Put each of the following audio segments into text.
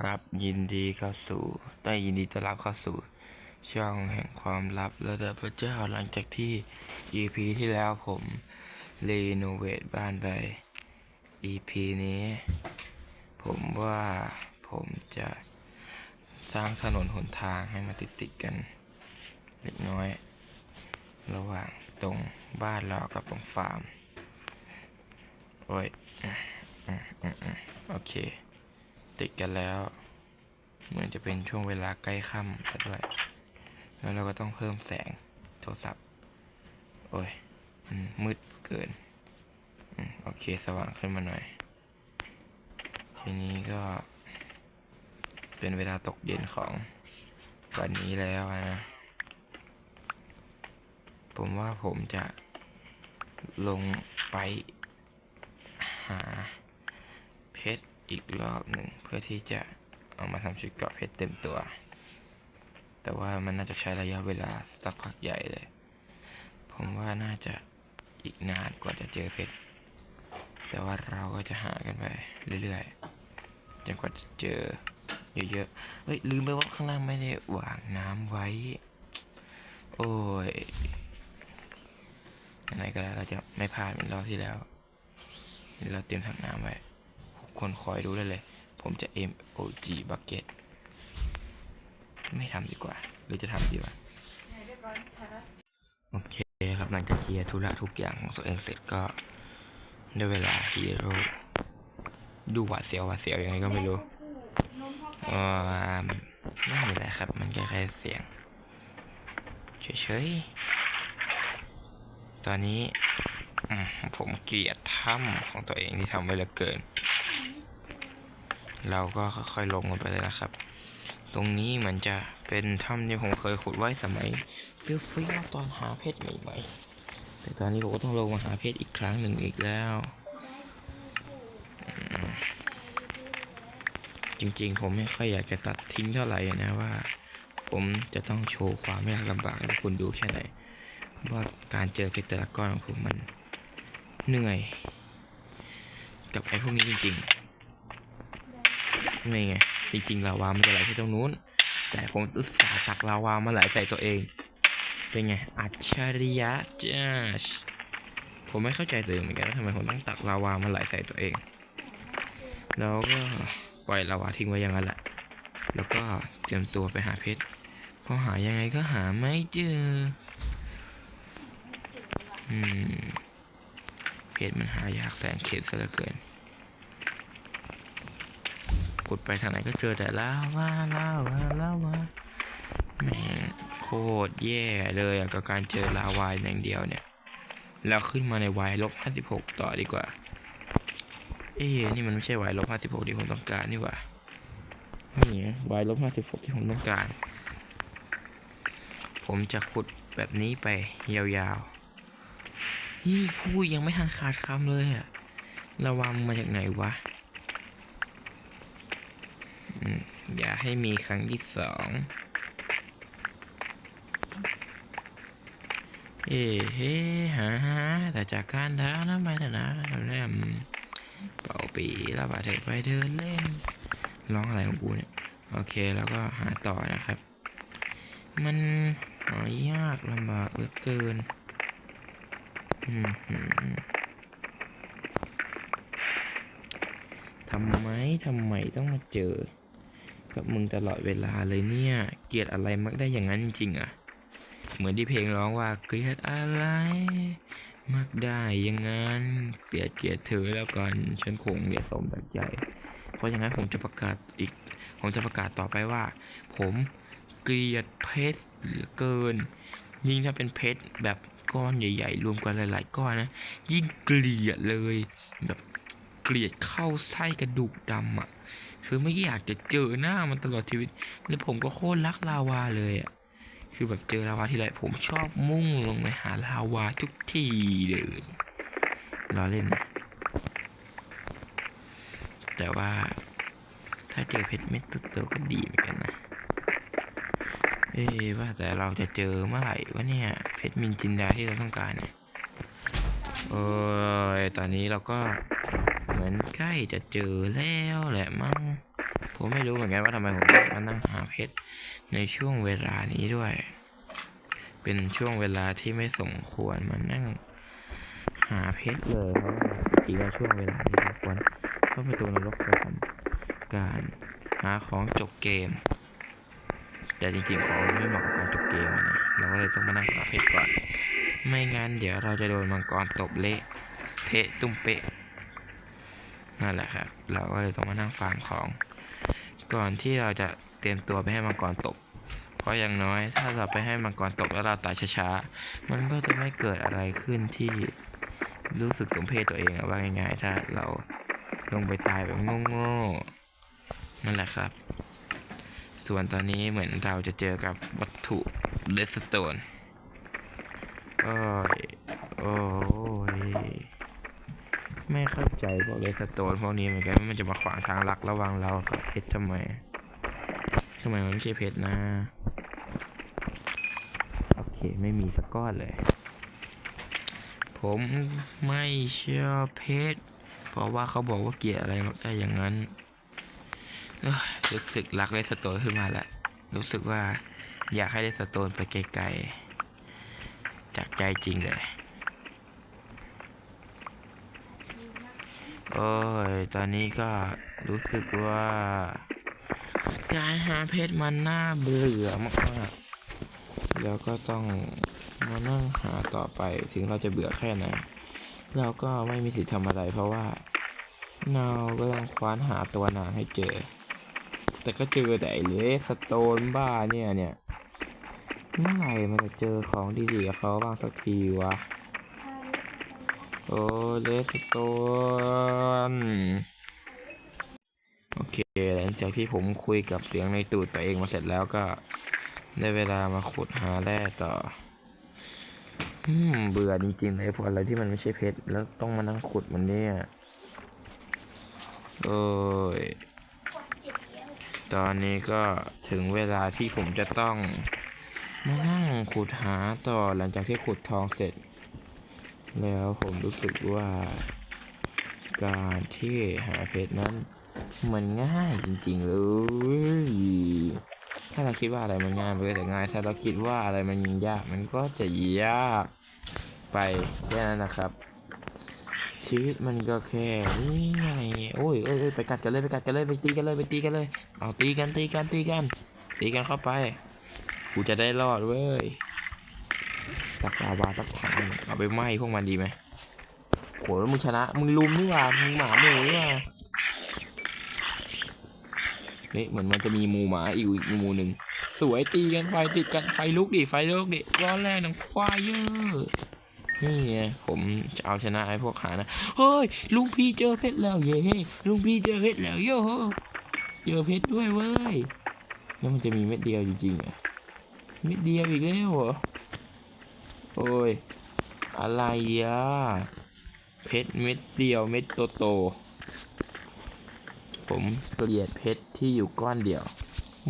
รับยินดีเข้าสู่ได้ยินดีต้อนรับเข้าสู่ ช่องแห่งความลับระดับพระเจ้าหลังจากที่ EP ที่แล้วผมรีโนเวทบ้านไป EP นี้ ผมว่าผมจะสร้างถนนหนทางให้มาติดติดกัน เล็กน้อย ระหว่างตรงบ้านเรากับตรงฟาร์ม โอ้ยอืมอืมอืมอืมโอเค ติดกันแล้ว เหมือนจะเป็นช่วงเวลาใกล้ค่ำซะด้วย แล้วเราก็ต้องเพิ่มแสงโทรศัพท์ โอ้ย มันมืดเกินโอเคสว่างขึ้นมาหน่อย ทีนี้ก็ เป็นเวลาตกเย็นของวันนี้แล้วนะ ผมว่าผมจะลงไปหาเพชร อีกรอบหนึ่งเพื่อที่จะเอามาทำชุดเกราะเพชรเต็มตัว แต่ว่ามันน่าจะใช้ระยะเวลาสักพักใหญ่เลย ผมว่าน่าจะอีกนานกว่าจะเจอเพชร แต่ว่าเราก็จะหากันไปเรื่อยๆจนกว่าจะเจอเยอะๆ เฮ้ยลืมไปว่าข้างล่างไม่ได้วางน้ำไว้ โอ้ยยังไงก็ได้เราจะไม่พลาดเหมือนรอบที่แล้ว เราเตรียมถังน้ำไว้ คนคอยดูได้เลย ผมจะ MOG bucket ไม่ทำดีกว่า หรือจะทำดีวะเรียบร้อยค่ะโอเคครับหลังจากเคลียร์ธุระทุกอย่างของตัวเองเสร็จก็ได้เวลาฮีโร่ดูหวาดเสียวหวาดเสียวยังไงก็ไม่รู้เออไม่มีอะไรครับ มันแค่แค่เสียงเฉยๆ ตอนนี้ผมเกลียดถ้ำของตัวเองที่ทำไว้เหลือเกิน เราก็ค่อยๆลงลงไปเลยนะครับ ตรงนี้เหมือนจะเป็นถ้ำที่ผมเคยขุดไว้สมัยฟี้ยวๆตอนหาเพชรใหม่ๆแต่ตอนนี้ผมก็ต้องลงมาหาเพชรอีกครั้งหนึ่งอีกแล้วจริงๆ ผมไม่ค่อยอยากจะตัดทิ้งเท่าไหร่นะว่า ผมจะต้องโชว์ความยากลำบากให้คุณดูแค่ไหนว่าการเจอเพชรแต่ละก้อนของผมมันเหนื่อย กับไอ้พวกนี้จริง ๆ นี่ไง จริงๆลาวามันจะไหลที่ตรงนู้น แต่ผมอุตส่าห์ตักลาวามาไหลใส่ตัวเอง เป็นไง อัจฉริยะจ้าผมไม่เข้าใจตัวเองเหมือนกันว่าทำไมผมต้องตักลาวามาไหลใส่ตัวเอง แล้วก็ปล่อยลาวาทิ้งไว้อย่างนั้นแหละ แล้วก็เตรียมตัวไปหาเพชร พอหายังไงก็หาไม่เจอ อืม เพชรมันหายากแสนเข็ญซะเหลือเกิน ขุดไปทางไหนก็เจอแต่ลาวาลาวาลาวาแม่โคตรแย่เลยกับการเจอลาวาอย่างเดียวเนี่ยแล้วขึ้นมาในวายลบห้าสิบหกต่อดีกว่า เอ๊ะนี่มันไม่ใช่วายลบห้าสิบหกที่ผมต้องการนี่หว่านี่วายลบห้าสิบหกที่ผมต้องการ ผมจะขุดแบบนี้ไปยาวๆยี่พูดยังไม่ทันขาดคำเลยอะระวังมาจากไหนวะ อืมอย่า ให้มีครั้งที่สองเอ้เฮ้ฮาฮาแต่จากการท้านะไมนะนะแรมเป่าปีแล้วบาดเจ็บไปเดินเล่น ร้องอะไรของกูเนี่ย โอเคแล้วก็หาต่อนะครับ มันหายากลำบากเหลือเกินอืมหืมทำไมทำไมต้องมาเจอ กับมึงตลอดเวลาเลยเนี่ย เกลียดอะไรมักได้อย่างนั้นจริงๆอะ เหมือนที่เพลงร้องว่าเกลียดอะไรมักได้อย่างนั้น เกลียดเกลียดเธอแล้วกันฉันคงเกลียดสมดังใจ เพราะฉะนั้นผมจะประกาศอีก ผมจะประกาศต่อไปว่า ผมเกลียดเพชรเหลือเกิน ยิ่งถ้าเป็นเพชรแบบก้อนใหญ่ ๆ รวมกันหลาย ๆ ก้อนนะ ยิ่งเกลียดเลยแบบ เกลียดเข้าไส้กระดูกดำอะ คือไม่อยากจะเจอหน้ามันตลอดชีวิต แล้วผมก็โคตรรักลาวาเลยอะ คือแบบเจอลาวาทีไรผมชอบมุ่งลงไปหาลาวาทุกทีเลยรอเล่น แต่ว่าถ้าเจอเพชรเม็ดโตๆก็ดีเหมือนกันนะ เอ๊ว่าแต่เราจะเจอเมื่อไหร่วะเนี่ย เพชรมินจินดาที่เราต้องการเนี่ย เอ้ยตอนนี้เราก็ อนใกล้จะเจอแล้วแหละมั้งผมไม่รู้เหมือนกันว่าทำไมผมต้องมานั่งหาเพชรในช่วงเวลานี้ด้วย เป็นช่วงเวลาที่ไม่สมควรมานั่งหาเพชรเลยเพราะว่าปกช่วงเวลานี้เราควรเข้าประตูนรกไปทำการหาของจบเกม แต่จริงๆของไม่เหมาะกับการจบเกมนะเราก็เลยต้องมานั่งหาเพชรก่อนไม่งั้นเดี๋ยวเราจะโดนมังกรตบเละเทะตุ้มเปะ นั่นแหละครับเราก็เลยต้องมานั่งฟาร์มของ ก่อนที่เราจะเตรียมตัวไปให้มังกรตบเพราะอย่างน้อยถ้าเราไปให้มังกรตบแล้วเราตายช้าๆมันก็จะไม่เกิดอะไรขึ้นที่รู้สึกสมเพศตัวเองอะว่าง่ายๆถ้าเราลงไปตายแบบโง่ๆนั่นแหละครับ ส่วนตอนนี้เหมือนเราจะเจอกับวัตถุเดสโตนโอ้ยโอ้ ไม่เข้าใจพวกเลสโตนพวกนี้เหมือนกันว่ามันจะมาขวางทางลักระหว่างเรากับเพชรทำไมทำไมมันไม่ใช่เพชรนะโอเคไม่มีสักก้อนเลย ผมไม่เชื่อเพชรเพราะว่าเขาบอกว่าเกลียดอะไรได้อย่างนั้นรู้สึกรักเลสโตนขึ้นมาแล้วรู้สึกว่าอยากให้เลสโตนไปไกลๆจากใจจริงเลย โอ้ย ตอนนี้ก็รู้สึกว่า การหาเพชรมันน่าเบื่อมากๆแล้วก็ต้องมานั่งหาต่อไปถึงเราจะเบื่อแค่ไหนเราก็ไม่มีสิทธิ์ทำอะไร เพราะว่าเราก็ต้องคว้านหาตัวนางให้เจอ แต่ก็เจอแต่เลสโตนบ้าเนี่ยเนี่ยเมื่อไหร่มันจะเจอของดีๆกับเขาบ้างสักทีวะ โอ้เลสโตนโอเค หลังจากที่ผมคุยกับเสียงในตูดตัวเองมาเสร็จแล้วก็ได้เวลามาขุดหาแร่ต่อืมเบื่อจริงๆเลยพออะไรที่มันไม่ใช่เพชรแล้วต้องมานั่งขุดมันเนี่ยโอ้ยตอนนี้ก็ถึงเวลาที่ผมจะต้องมานั่งขุดหาต่อหลังจากที่ขุดทองเสร็จ แล้วผมรู้สึกว่า การที่หาเพชรนั้น มันง่ายจริงๆเลย ถ้าเราคิดว่าอะไรมันง่ายมันก็จะง่าย ถ้าเราคิดว่าอะไรมันยากมันก็จะยากไปแค่นั้นนะครับ ชีวิตมันก็แค่นี้อะไรเงี้ยโอ้ยเอ้ยเอ้ยไปกัดกันเลยไปกัดกันเลยไปตีกันเลยไปตีกันเลย เอาตีกันตีกันตีกันตีกันเข้าไป กูจะได้รอดเว้ย ตักลาวาสักถังเอาไปไหม้พวกมันดีไหมโหแล้วมึงชนะ มึงลุมนี่หว่า มึงหมาหมูนี่หว่าเฮ้ยเหมือนมันจะมีหมูหมาอีกอีกหมูหนึ่งสวยตีกันไฟติดกันไฟลุกดิไฟลุกดิร้อนแรงดังไฟเยอะนี่ไงผมจะเอาชนะไอ้พวกหานะเฮ้ยลุงพี่เจอเพชรแล้วเย้ลุงพี่เจอเพชรแล้วโย่เจอเพชรด้วยเว้ยแล้วมันจะมีเม็ดเดียวจริงๆอะเม็ดเดียวอีกแล้วเหรอ โอ้ย อะไรอะ เพชรเม็ดเดียวเม็ดโตโต ผมเกลียดเพชรที่อยู่ก้อนเดียว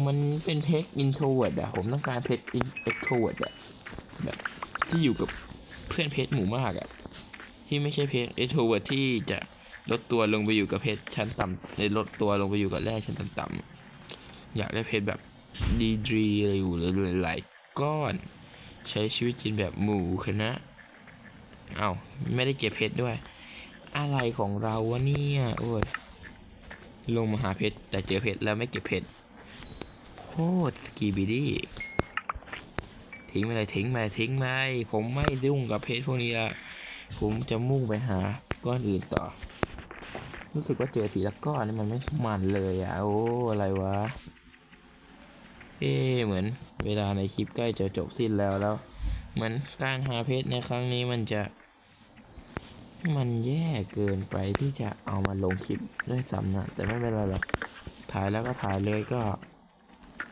มันเป็นเพชรอินโทรเวิร์ดอะผมต้องการเพชรเอ็กโทรเวิร์ดอะแบบที่อยู่กับเพื่อนเพชรหมู่มากอะที่ไม่ใช่เพชรเอ็กโทรเวิร์ดที่จะลดตัวลงไปอยู่กับเพชรชั้นต่ำในลดตัวลงไปอยู่กับแร่ชั้นต่ำๆอยากได้เพชรแบบดีดรีอะไรอยู่หลายๆก้อน ใช้ชีวิตจริงแบบหมูคณะเอา้าไม่ได้เก็บเพชรด้วย อะไรของเราวะเนี่ยโอ้ยลงมาหาเพชรแต่เจอเพชรแล้วไม่เก็บเพชรโคตรสกีบิดี้ทิ้งไปเลยทิ้งไปทิ้งไปผมไม่ยุ่งกับเพชรพวกนี้ละผมจะมุ่งไปหาก้อนอื่นต่อ รู้สึกว่าเจอทีละก้อนนี่มันไม่มันเลยอะโอ้อะไรวะ เอ๊เหมือนเวลาในคลิปใกล้จะจบสิ้นแล้วแล้ว เหมือนการหาเพชรในครั้งนี้มันจะ มันแย่เกินไปที่จะเอามาลงคลิปด้วยซ้ำนะแต่ไม่เป็นไรหรอกถ่ายแล้วก็ถ่ายเลยก็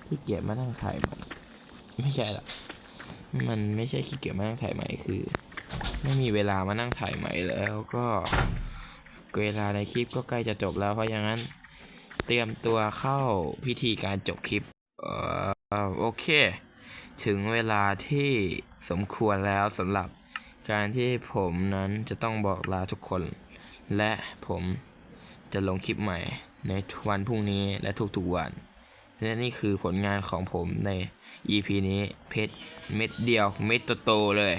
ขี้เกียจมานั่งถ่ายใหม่ไม่ใช่หรอกมันไม่ใช่ขี้เกียจมานั่งถ่ายใหม่คือ ไม่มีเวลามานั่งถ่ายใหม่แล้วก็เวลาในคลิปก็ใกล้จะจบแล้วเพราะอย่างนั้น เตรียมตัวเข้าพิธีการจบคลิป เอ่อโอเค ถึงเวลาที่สมควรแล้วสำหรับการที่ผมนั้นจะต้องบอกลาทุกคน และผมจะลงคลิปใหม่ในวันพรุ่งนี้และทุกๆวันและนี่คือผลงานของผมใน EP นี้เพชรเม็ดเดียวเม็ดโตๆเลย